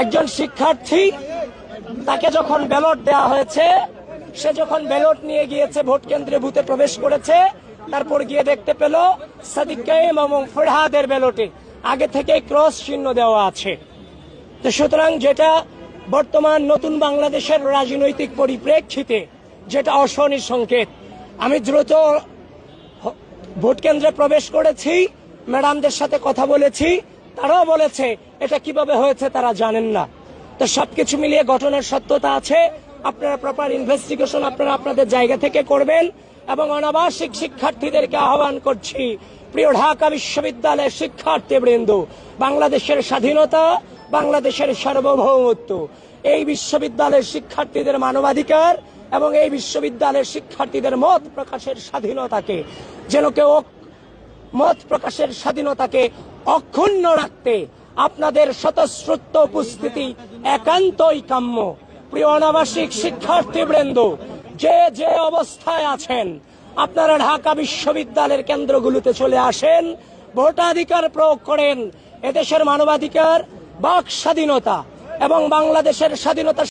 একজন শিক্ষার্থী, তাকে যখন ব্যালট দেওয়া হয়েছে, সে যখন ব্যালট নিয়ে গিয়েছে, ভোট কেন্দ্রে বুথে প্রবেশ করেছে, তারপর গিয়ে দেখতে পেল সাদিক কাইম এবং ফরহাদের ব্যালটে। আগে থেকে ক্রস চিহ্ন দেওয়া আছে। তো সুতরাং যেটা বর্তমান নতুন বাংলাদেশের রাজনৈতিক পরিপ্রেক্ষিতে যেটা অশনি সংকেত। আমি দ্রুত ভোট কেন্দ্রে প্রবেশ করেছি, ম্যাডামদের সাথে কথা বলেছি তারাও বলেছে, এটা কীভাবে হয়েছে তারা জানেন না। তো সবকিছু মিলিয়ে ঘটনার সত্যতা আছে, আপনারা প্রপার ইনভেস্টিগেশন আপনারা আপনাদের জায়গা থেকে করবেন এবং অনাবাসিক শিক্ষার্থীদেরকে আহ্বান করছি, প্রিয় ঢাকা বিশ্ববিদ্যালয়ের শিক্ষার্থীবৃন্দ, বাংলাদেশের স্বাধীনতা, বাংলাদেশের সার্বভৌমত্ব। এই বিশ্ববিদ্যালয়ের শিক্ষার্থীদের মানবাধিকার এবং এই বিশ্ববিদ্যালয়ের শিক্ষার্থীদের মত প্রকাশের স্বাধীনতাকে যেন কেউ মত প্রকাশের স্বাধীনতাকে অক্ষুণ্ণ রাখতে আপনাদের স্বতঃস্রুত উপস্থিতি একান্তই কাম্য। প্রিয় অনাবাসিক শিক্ষার্থীবৃন্দ যে যে অবস্থায় আছেন, আপনারা ঢাকা বিশ্ববিদ্যালয়ের কেন্দ্রগুলোতে চলে আসেন, ভোটাধিকার প্রয়োগ করেন, এদেশের মানবাধিকার, বাক স্বাধীনতা এবং বাংলাদেশের স্বাধীনতা